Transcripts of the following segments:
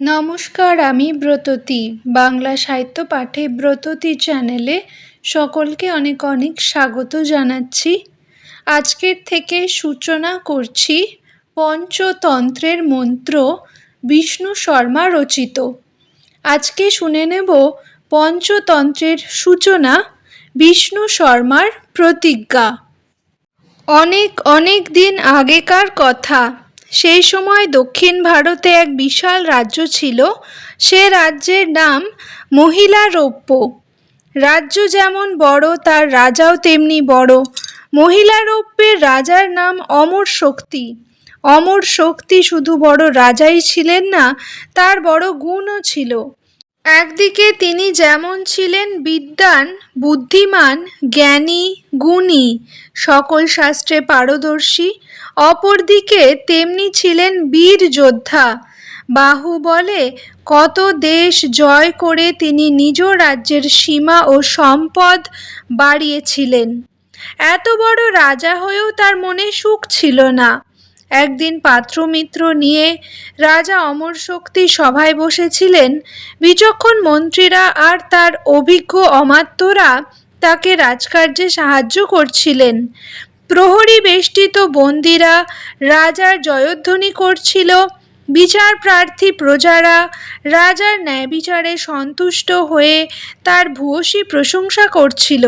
নমস্কার, আমি ব্রততী। বাংলা সাহিত্য পাঠে ব্রততী চ্যানেলে সকলকে অনেক অনেক স্বাগত জানাচ্ছি। আজকের থেকে সূচনা করছি পঞ্চতন্ত্রের মন্ত্র বিষ্ণু শর্মা রচিত। আজকে শুনে নেব পঞ্চতন্ত্রের সূচনা বিষ্ণু শর্মার প্রতিজ্ঞা। অনেক অনেক দিন আগেকার কথা। সেই সময় দক্ষিণ ভারতে এক বিশাল রাজ্য ছিল। সে রাজ্যের নাম মহিলা রৌপ্য রাজ্য যেমন বড়, তার রাজাও তেমনি বড়। মহিলা রৌপ্যের রাজার নাম অমর শক্তি। অমর শক্তি শুধু বড় রাজাই ছিলেন না, তার বড় গুণও ছিল। একদিকে তিনি যেমন ছিলেন বিদ্বান, বুদ্ধিমান, জ্ঞানী, গুণী, সকল শাস্ত্রে পারদর্শী, অপরদিকে তেমনি ছিলেন বীর যোদ্ধা। বাহুবলে কত দেশ জয় করে তিনি নিজ রাজ্যের সীমা ও সম্পদ বাড়িয়েছিলেন। এত বড় রাজা হয়েও তার মনে সুখ ছিল না। একদিন পাত্রমিত্র নিয়ে রাজা অমর শক্তি সভায় বসেছিলেন। বিচক্ষণ মন্ত্রীরা আর তার অভিজ্ঞ অমাত্যরা তাকে রাজকার্যে সাহায্য করছিলেন। প্রহরী বেষ্টিত বন্দিরা রাজার জয়ধ্বনি করছিল। বিচার প্রার্থী প্রজারা রাজার ন্যায় বিচারে সন্তুষ্ট হয়ে তার ভূয়সী প্রশংসা করছিল।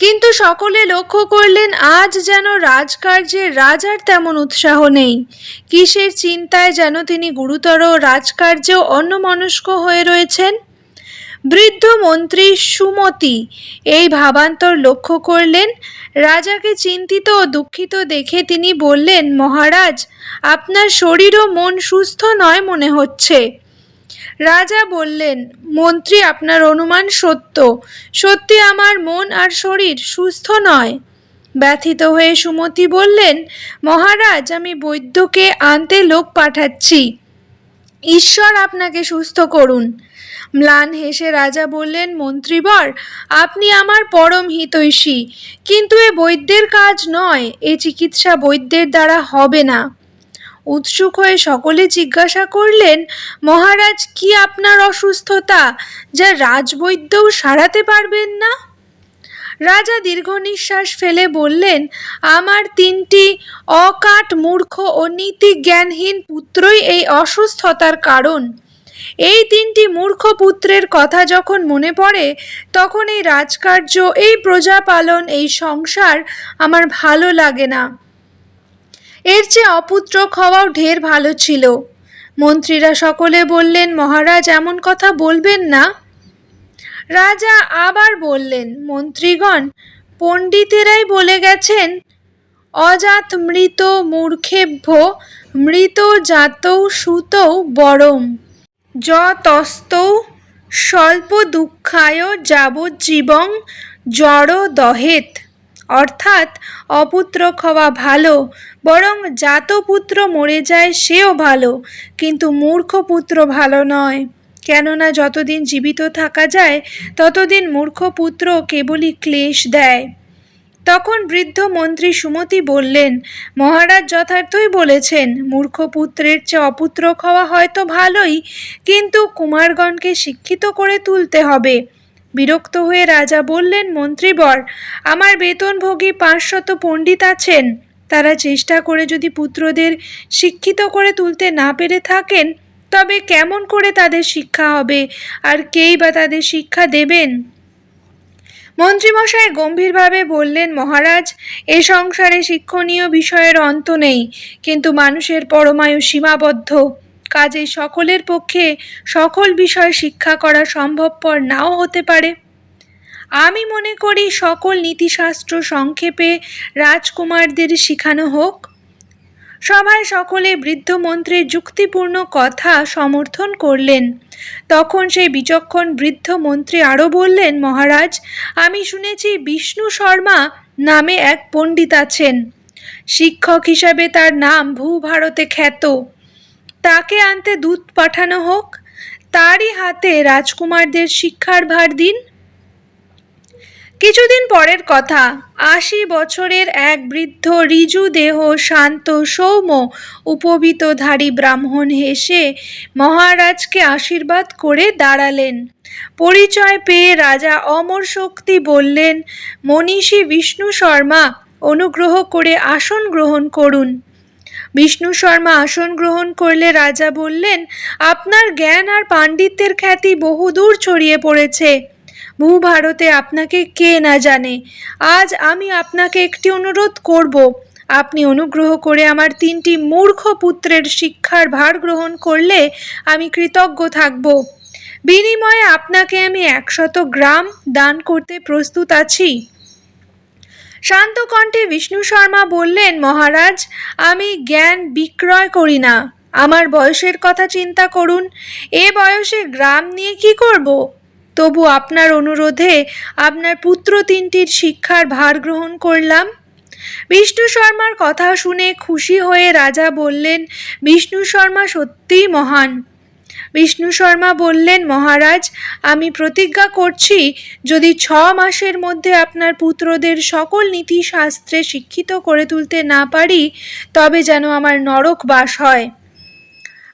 কিন্তু সকলে লক্ষ্য করলেন, আজ যেন রাজকার্যে রাজার তেমন উৎসাহ নেই। কিসের চিন্তায় যেন তিনি গুরুতর রাজকার্যেও অন্যমনস্ক হয়ে রয়েছেন? বৃদ্ধ মন্ত্রী সুমতি এই ভাবান্তর লক্ষ্য করলেন। রাজাকে চিন্তিত ও দুঃখিত দেখে তিনি বললেন, মহারাজ, আপনার শরীর ও মন সুস্থ নয় মনে হচ্ছে। রাজা বললেন, মন্ত্রী, আপনার অনুমান সত্য। সত্যি আমার মন আর শরীর সুস্থ নয়। ব্যথিত হয়ে সুমতি বললেন, মহারাজ, আমি বৈদ্যকে আনতে লোক পাঠাচ্ছি। ঈশ্বর আপনাকে সুস্থ করুন। ম্লান হেসে রাজা বললেন, মন্ত্রীবর, আপনি আমার পরম হিতৈষী। কিন্তু এ বৈদ্যের কাজ নয়, এ চিকিৎসা বৈদ্যের দ্বারা হবে না। উৎসুক হয়ে সকলে জিজ্ঞাসা করলেন, মহারাজ, কি আপনার অসুস্থতা যা রাজবৈদ্যও সারাতে পারবেন না? রাজা দীর্ঘ নিঃশ্বাস ফেলে বললেন, আমার তিনটি অকাট মূর্খ ও নীতি জ্ঞানহীন পুত্রই এই অসুস্থতার কারণ। এই তিনটি মূর্খ পুত্রের কথা যখন মনে পড়ে, তখন এই রাজকার্য, এই প্রজা পালন এই সংসার আমার ভালো লাগে না। এর চেয়ে অপুত্রক হওয়াও ঢের ভালো ছিল। মন্ত্রীরা সকলে বললেন, মহারাজ, এমন কথা বলবেন না। রাজা আবার বললেন, মন্ত্রীগণ, পণ্ডিতেরাই বলে গেছেন, অজাত মৃত মূর্খেভ্য, মৃত জাতৌ সুতৌ বরম যতস্তৌ স্বল্প দুঃখায় যাবজ্জীবং জড় দহেত অর্থাৎ অপুত্রক হওয়া ভালো, বরং জাত পুত্র মরে যায় সেও ভালো, কিন্তু মূর্খ পুত্র ভালো নয়। কেননা যতদিন জীবিত থাকা যায়, ততদিন মূর্খ পুত্র কেবলই ক্লেশ দেয়। তখন বৃদ্ধ মন্ত্রী সুমতি বললেন, মহারাজ যথার্থই বলেছেন, মূর্খ পুত্রের চেয়ে অপুত্র হওয়া হয়তো ভালোই, কিন্তু কুমারগণকে শিক্ষিত করে তুলতে হবে। বিরক্ত হয়ে রাজা বললেন মন্ত্রীবর আমার বেতনভোগী পাঁচশত পণ্ডিত আছেন। তারা চেষ্টা করে যদি পুত্রদের শিক্ষিত করে তুলতে না পেরে থাকেন, তবে কেমন করে তাদের শিক্ষা হবে? আর কেই বা তাদের শিক্ষা দেবেন? মন্ত্রীমশাই গম্ভীরভাবে বললেন, মহারাজ, এ সংসারে শিক্ষণীয় বিষয়ের অন্ত নেই, কিন্তু মানুষের পরমায়ু সীমাবদ্ধ। কাজেই সকলের পক্ষে সকল বিষয় শিক্ষা করা সম্ভবপর নাও হতে পারে। আমি মনে করি সকল নীতিশাস্ত্র সংক্ষেপে রাজকুমারদের শিখানো হোক। সভায় সকলে বৃদ্ধ মন্ত্রীর যুক্তিপূর্ণ কথা সমর্থন করলেন। তখন সেই বিচক্ষণ বৃদ্ধ মন্ত্রী আরও বললেন, মহারাজ, আমি শুনেছি বিষ্ণু শর্মা নামে এক পণ্ডিত আছেন। শিক্ষক হিসাবে তার নাম ভূভারতে খ্যাত। তাকে আনতে দূত পাঠানো হোক, তারই হাতে রাজকুমারদের শিক্ষার ভার দিন। কিছুদিন পরের কথা, আশি বছরের এক বৃদ্ধ ঋজু দেহ শান্ত সৌম্য উপবিতধারী ব্রাহ্মণ হেসে মহারাজকে আশীর্বাদ করে দাঁড়ালেন। পরিচয় পেয়ে রাজা অমর শক্তি বললেন, মনীষী বিষ্ণু শর্মা, অনুগ্রহ করে আসন গ্রহণ করুন। বিষ্ণু শর্মা আসন গ্রহণ করলে রাজা বললেন, আপনার জ্ঞান আর পাণ্ডিত্যের খ্যাতি বহুদূর ছড়িয়ে পড়েছে। ভূভারতে আপনাকে কে না জানে। আজ আমি আপনাকে একটি অনুরোধ করব। আপনি অনুগ্রহ করে আমার তিনটি মূর্খ পুত্রের শিক্ষার ভার গ্রহণ করলে আমি কৃতজ্ঞ থাকব। বিনিময়ে আপনাকে আমি একশত গ্রাম দান করতে প্রস্তুত আছি। শান্ত কণ্ঠে বিষ্ণু শর্মা বললেন, মহারাজ, আমি জ্ঞান বিক্রয় করি না। আমার বয়সের কথা চিন্তা করুন। এ বয়সে গ্রাম নিয়ে কি করব? তবু আপনার অনুরোধে আপনার পুত্র তিনটির শিক্ষার ভার গ্রহণ করলাম। বিষ্ণু শর্মার কথা শুনে খুশি হয়ে রাজা বললেন, বিষ্ণু শর্মা সত্যিই মহান। বিষ্ণু শর্মা বললেন, মহারাজ, আমি প্রতিজ্ঞা করছি, যদি ছ মাসের মধ্যে আপনার পুত্রদের সকল নীতিশাস্ত্রে শিক্ষিত করে তুলতে না পারি, তবে যেন আমার নরক বাস হয়।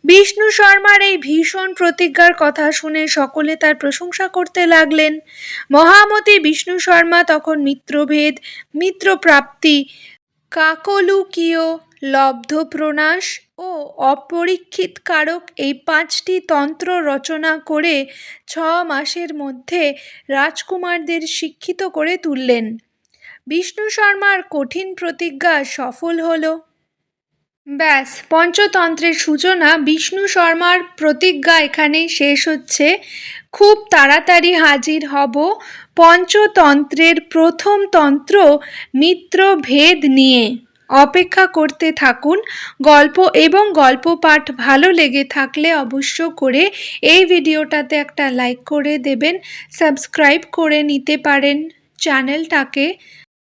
বিষ্ণু শর্মার এই ভীষণ প্রতিজ্ঞার কথা শুনে সকলে তার প্রশংসা করতে লাগলেন। মহামতি বিষ্ণু শর্মা তখন মিত্রভেদ, মিত্রপ্রাপ্তি, কাকলুকীয়, লব্ধপ্রনাশ ও অপরীক্ষিত কারক এই পাঁচটি তন্ত্র রচনা করে ছ মাসের মধ্যে রাজকুমারদের শিক্ষিত করে তুললেন। বিষ্ণু শর্মার কঠিন প্রতিজ্ঞা সফল হলো। ব্যাস, পঞ্চতন্ত্রের সূচনা বিষ্ণু শর্মার প্রতিজ্ঞা এখানেই শেষ হচ্ছে। খুব তাড়াতাড়ি হাজির হব পঞ্চতন্ত্রের প্রথম তন্ত্র মিত্রভেদ নিয়ে। অপেক্ষা করতে থাকুন। গল্প এবং গল্প পাঠ ভালো লেগে থাকলে অবশ্য করে এই ভিডিওটাতে একটা লাইক করে দেবেন। সাবস্ক্রাইব করে নিতে পারেন চ্যানেলটাকে।